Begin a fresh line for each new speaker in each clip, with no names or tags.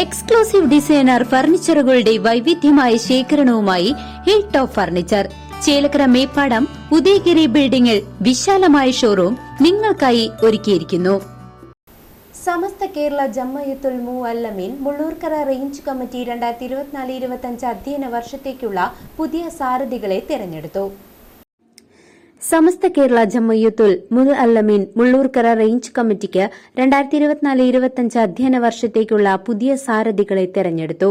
Exclusive designer ഫർണിച്ചറുകളുടെ വൈവിധ്യമായ ശേഖരണവുമായി hill top furniture Chelakkara Meppadam Udayagiri ബിൽഡിംഗിൽ വിശാലമായ ഷോറൂം നിങ്ങൾക്കായി ഒരുക്കിയിരിക്കുന്നു.
സമസ്ത കേരള ജമ്മയത്തുൽ മുഅല്ലമീൻ മുള്ളൂർക്കര റേഞ്ച് കമ്മിറ്റി രണ്ടായിരത്തി ഇരുപത്തിനാല് ഇരുപത്തഞ്ച് അധ്യയന വർഷത്തേക്കുള്ള പുതിയ സാരഥികളെ തിരഞ്ഞെടുത്തു.
സമസ്ത കേരള ജമ്മയ്യത്തുൽ മുൽ അല്ലമീൻ മുള്ളൂർക്കര റേഞ്ച് കമ്മിറ്റിക്ക് രണ്ടായിരത്തി ഇരുപത്തിനാല് ഇരുപത്തിയഞ്ച് അധ്യയന വർഷത്തേക്കുള്ള പുതിയ സാരഥികളെ തെരഞ്ഞെടുത്തു.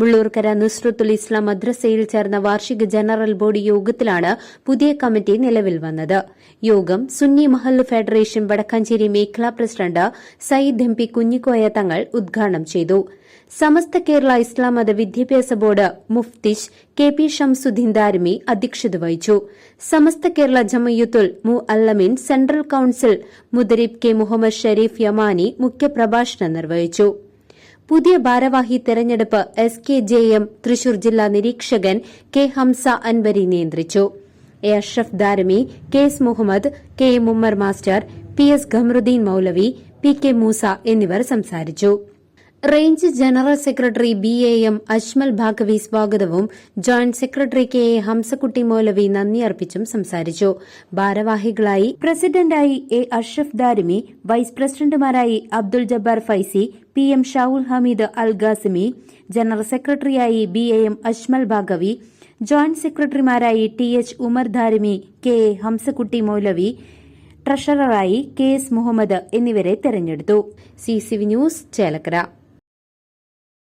മുള്ളൂർക്കര നുസ്രത്തുൽ ഇസ്ലാം മദ്രസയിൽ ചേർന്ന വാർഷിക ജനറൽ ബോഡി യോഗത്തിലാണ് പുതിയ കമ്മിറ്റി നിലവിൽ വന്നത്. യോഗം സുന്നി മഹല്ല് ഫെഡറേഷൻ വടക്കാഞ്ചേരി മേഖലാ president Sayyid M P Kunhikoya Thangal ഉദ്ഘാടനം ചെയ്തു. സമസ്ത കേരള ഇസ്ലാം മത വിദ്യാഭ്യാസ ബോർഡ് മുഫ്തിഷ് കെ പി ഷംസുദ്ദീൻ ദാരിമി അധ്യക്ഷത വഹിച്ചു. സമസ്ത കേരള ജമയ്യത്തുൽ മു അല്ലമിൻ സെൻട്രൽ കൌൺസിൽ മുദരിബ് കെ മുഹമ്മദ് ഷെരീഫ് യമാനി മുഖ്യപ്രഭാഷണം നിർവഹിച്ചു. പുതിയ ഭാരവാഹി തെരഞ്ഞെടുപ്പ് S K J M Thrissur ജില്ലാ നിരീക്ഷകൻ കെ ഹംസ അൻവരി നിയന്ത്രിച്ചു. A Ashraf Darimi K S Muhammad K M Ummer master P S Khamaruddin Moulavi P K Moosa എന്നിവർ സംസാരിച്ചു. Range general secretary B A M Ajmal Baqavi സ്വാഗതവും joint secretary K A Hamsakutty Moulavi നന്ദി അർപ്പിച്ചും സംസാരിച്ചു. ഭാരവാഹികളായി പ്രസിഡന്റായി A Ashraf Darimi vice പ്രസിഡന്റുമാരായി Abdul Jabbar Faizy P M Shahul Hameed Al Ghasimi general സെക്രട്ടറിയായി B A M Ajmal Bhagavi joint സെക്രട്ടറിമാരായി T H Umar Darimi K A Hamsakutty Moulavi ട്രഷററായി K S Muhammad എന്നിവരെ തെരഞ്ഞെടുത്തു. C C V news Chelakkara.